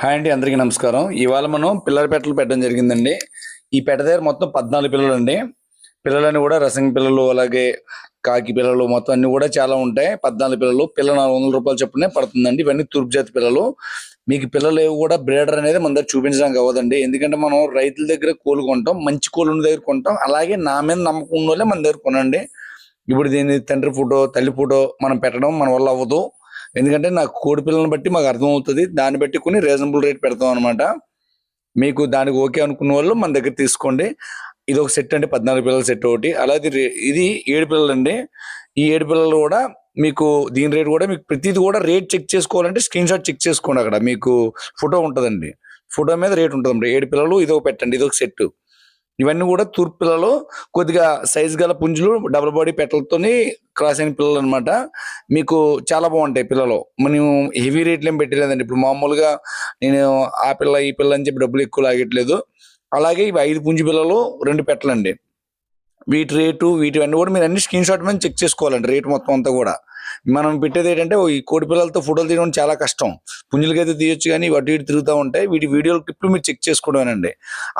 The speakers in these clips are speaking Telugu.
హాయ్ అండి అందరికీ నమస్కారం. ఇవాళ మనం పిల్లల పెట్టలు పెట్టడం జరిగిందండి. ఈ పెట్ట దగ్గర మొత్తం పద్నాలుగు పిల్లలు అండి. పిల్లలని కూడా రసం పిల్లలు అలాగే కాకి పిల్లలు మొత్తం అన్ని కూడా చాలా ఉంటాయి. పద్నాలుగు పిల్లలు పిల్ల నాలుగు వందల రూపాయలు చొప్పునే పడుతుందండి. ఇవన్నీ తూర్పు జాతి పిల్లలు. మీకు పిల్లలు ఏవి కూడా బ్రేడర్ అనేది మన దగ్గర చూపించడానికి అవ్వదండి. ఎందుకంటే మనం రైతుల దగ్గర కోలు కొంటాం మంచి కోళ్ళు ఉన్న దగ్గర కొంటాం. అలాగే నా మీద నమ్మకం ఉన్న వాళ్ళే మన దగ్గర కొనండి. ఇప్పుడు దీని తండ్రి ఫోటో తల్లి ఫోటో మనం పెట్టడం మన వల్ల అవ్వదు. ఎందుకంటే నాకు కోడి పిల్లలను బట్టి మాకు అర్థం అవుతుంది దాన్ని బట్టి కొన్ని రీజనబుల్ రేట్ పెడతాం అనమాట మీకు దానికి ఓకే అనుకున్న వాళ్ళు మన దగ్గర తీసుకోండి. ఇది ఒక సెట్ అంటే పద్నాలుగు పిల్లల సెట్ ఒకటి. అలాగే రే- ఇది ఏడు పిల్లలు అండి ఈ ఏడు పిల్లలు కూడా మీకు దీని రేట్ కూడా మీకు ప్రతిది కూడా రేట్ చెక్ చేసుకోవాలంటే స్క్రీన్ షాట్ చెక్ చేసుకోండి అక్కడ. మీకు ఫోటో ఉంటుందండి. ఫోటో మీద రేట్ ఉంటుంది ఏడు పిల్లలు ఇది ఒక పెట్టండి ఇది ఒక సెట్ ఇవన్నీ కూడా తూర్పు పిల్లలు కొద్దిగా సైజు గల పుంజులు డబుల్ బాడీ పెట్టలతోని క్రాస్ అయిన పిల్లలు అనమాట మీకు చాలా బాగుంటాయి పిల్లలు. మనం హెవీ రేట్లు ఏం పెట్టలేదండి. ఇప్పుడు మామూలుగా నేను ఆ పిల్ల ఈ పిల్ల అని చెప్పి డబ్బులు ఎక్కువ లాగట్లేదు అలాగే ఇవి ఐదు పుంజు పిల్లలు రెండు పెట్టలండి. వీటి రేటు వీటివన్నీ కూడా మీరు అన్ని స్క్రీన్ షాట్ మీద చెక్ చేసుకోవాలండి రేటు మొత్తం అంతా కూడా. మనం పెట్టేది ఏంటంటే ఈ కోడి పిల్లలతో ఫోటోలు తీయడం చాలా కష్టం. పుంజులకైతే తీయొచ్చు కానీ వాటి ఇటు తిరుగుతూ ఉంటాయి. వీటి వీడియో క్లిప్లు మీరు చెక్ చేసుకోవడమేనండి.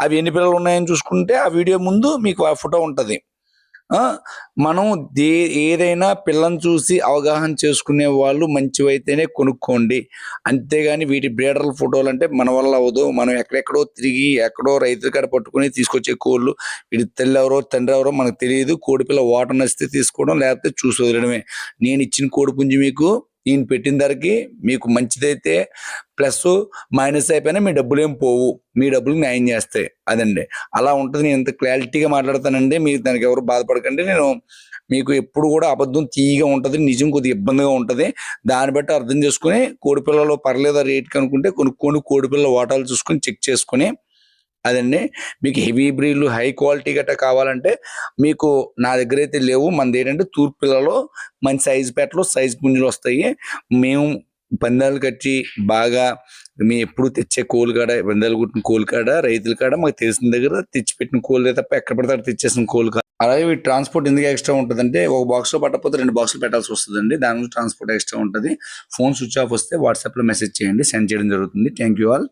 అవి ఎన్ని పిల్లలు ఉన్నాయని చూసుకుంటే ఆ వీడియో ముందు మీకు ఆ ఫోటో ఉంటుంది. మనం దే ఏదైనా పిల్లని చూసి అవగాహన చేసుకునే వాళ్ళు మంచివైతేనే కొనుక్కోండి. అంతేగాని వీటి బ్రీడర్ల ఫోటోలు అంటే మన వల్ల అవ్వదు. మనం ఎక్కడెక్కడో తిరిగి ఎక్కడో రైతుల కాడ పట్టుకుని తీసుకొచ్చే కోళ్ళు వీడి తల్లి ఎవరో తండ్రి ఎవరో మనకు తెలియదు. కోడిపిల్ల వాటర్ నచ్చితే తీసుకోవడం లేకపోతే చూసి వదలడమే నేను ఇచ్చిన కోడిపుంజి మీకు ఈయన పెట్టిన ధరకి మీకు మంచిదైతే ప్లస్ మైనస్ అయిపోయినా మీ డబ్బులు ఏం పోవు. మీ డబ్బులు న్యాయం చేస్తాయి. అదండి. అలా ఉంటుంది. నేను ఇంత క్లారిటీగా మాట్లాడతానండి. మీరు దానికి ఎవరు బాధపడకండి. నేను మీకు ఎప్పుడు కూడా అబద్ధం తీయగా ఉంటుంది. నిజం కొద్దిగా ఇబ్బందిగా ఉంటుంది. దాన్ని బట్టి అర్థం చేసుకుని కోడిపిల్లలు పర్లేదు పర్లేదా రేట్ కనుక్కుంటే కొనుక్కొని కోడి పిల్లల వాటాలు చూసుకొని చెక్ చేసుకుని అదండి. మీకు హెవీ బ్రీడ్లు హై క్వాలిటీ గట్రా కావాలంటే మీకు నా దగ్గర అయితే లేవు. మనది ఏంటంటే తూర్పు పిల్లలు మంచి సైజు పెట్టలు సైజు పుంజులు వస్తాయి. మేము పందాలు కట్టి బాగా మేము ఎప్పుడు తెచ్చే కోలు కాడ పందాలు కుట్టిన కోలు కాడ రైతుల కాడ మాకు తెలిసిన దగ్గర తెచ్చిపెట్టిన కోలు తప్ప ఎక్కడ పడితే అక్కడ తెచ్చేసిన కోలు కాదు. అలాగే ఈ ట్రాన్స్పోర్ట్ ఎందుకు ఎక్స్ట్రా ఉంటుందంటే ఒక బాక్స్లో పట్టకపోతే రెండు బాక్సులు పెట్టాల్సి వస్తుందండి. దాని గురించి ట్రాన్స్పోర్ట్ ఎక్స్ట్రా ఉంటుంది. ఫోన్ స్విచ్ ఆఫ్ వస్తే వాట్సాప్లో మెసేజ్ చేయండి. సెండ్ చేయడం జరుగుతుంది. Thank you all.